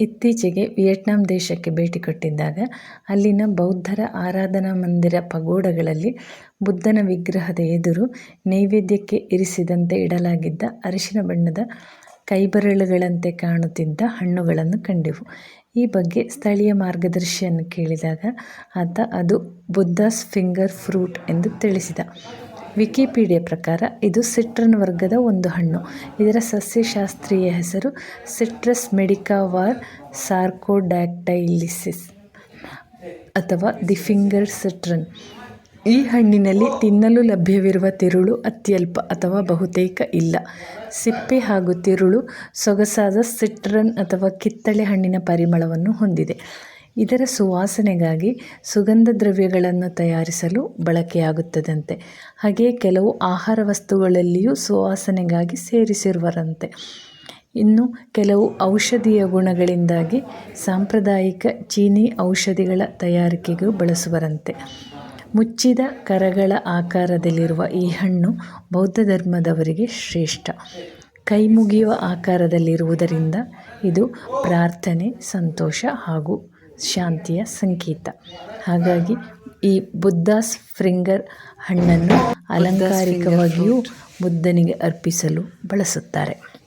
ಇತ್ತೀಚೆಗೆ ವಿಯೆಟ್ನಾಂ ದೇಶಕ್ಕೆ ಭೇಟಿ ಕೊಟ್ಟಿದ್ದಾಗ, ಅಲ್ಲಿನ ಬೌದ್ಧರ ಆರಾಧನಾ ಮಂದಿರ ಪಗೋಡಗಳಲ್ಲಿ ಬುದ್ಧನ ವಿಗ್ರಹದ ಎದುರು ನೈವೇದ್ಯಕ್ಕೆ ಇರಿಸಿದಂತೆ ಇಡಲಾಗಿದ್ದ ಅರಿಶಿನ ಬಣ್ಣದ ಕೈಬೆರಳುಗಳಂತೆ ಕಾಣುತ್ತಿದ್ದ ಹಣ್ಣುಗಳನ್ನು ಕಂಡೆವು. ಈ ಬಗ್ಗೆ ಸ್ಥಳೀಯ ಮಾರ್ಗದರ್ಶಿಯನ್ನು ಕೇಳಿದಾಗ, ಆತ ಅದು ಬುದ್ಧಸ್ ಫಿಂಗರ್ ಫ್ರೂಟ್ ಎಂದು ತಿಳಿಸಿದ. ವಿಕಿಪೀಡಿಯಾ ಪ್ರಕಾರ ಇದು ಸಿಟ್ರನ್ ವರ್ಗದ ಒಂದು ಹಣ್ಣು. ಇದರ ಸಸ್ಯಶಾಸ್ತ್ರೀಯ ಹೆಸರು ಸಿಟ್ರಸ್ ಮೆಡಿಕಾವಾರ್ ಸಾರ್ಕೋಡ್ಯಾಕ್ಟೈಲಿಸಿಸ್ ಸಾರ್ಕೊಡ್ಯಾಕ್ಟೈಲಿಸ್ ಅಥವಾ ದಿ ಫಿಂಗರ್ ಸಿಟ್ರನ್. ಈ ಹಣ್ಣಿನಲ್ಲಿ ತಿನ್ನಲು ಲಭ್ಯವಿರುವ ತಿರುಳು ಅತ್ಯಲ್ಪ ಅಥವಾ ಬಹುತೇಕ ಇಲ್ಲ. ಸಿಪ್ಪೆ ಹಾಗೂ ತಿರುಳು ಸೊಗಸಾದ ಸಿಟ್ರನ್ ಅಥವಾ ಕಿತ್ತಳೆ ಹಣ್ಣಿನ ಪರಿಮಳವನ್ನು ಹೊಂದಿದೆ. ಇದರ ಸುವಾಸನೆಗಾಗಿ ಸುಗಂಧ ದ್ರವ್ಯಗಳನ್ನು ತಯಾರಿಸಲು ಬಳಕೆಯಾಗುತ್ತದಂತೆ. ಹಾಗೆ ಕೆಲವು ಆಹಾರ ವಸ್ತುಗಳಲ್ಲಿಯೂ ಸುವಾಸನೆಗಾಗಿ ಸೇರಿಸಿರುವರಂತೆ ಇನ್ನು ಕೆಲವು ಔಷಧೀಯ ಗುಣಗಳಿಂದಾಗಿ ಸಾಂಪ್ರದಾಯಿಕ ಚೀನೀ ಔಷಧಿಗಳ ತಯಾರಿಕೆಗೂ ಬಳಸುವರಂತೆ. ಮುಚ್ಚಿದ ಕರಗಳ ಆಕಾರದಲ್ಲಿರುವ ಈ ಹಣ್ಣು ಬೌದ್ಧ ಧರ್ಮದವರಿಗೆ ಶ್ರೇಷ್ಠ. ಕೈ ಮುಗಿಯುವ ಆಕಾರದಲ್ಲಿರುವುದರಿಂದ ಇದು ಪ್ರಾರ್ಥನೆ, ಸಂತೋಷ ಹಾಗೂ ಶಾಂತಿಯ ಸಂಕೇತ. ಹಾಗಾಗಿ ಈ ಬುದ್ಧಾಸ್ ಫ್ರಿಂಗರ್ ಹಣ್ಣನ್ನು ಅಲಂಕಾರಿಕವಾಗಿಯೂ ಬುದ್ಧನಿಗೆ ಅರ್ಪಿಸಲು ಬಳಸುತ್ತಾರೆ.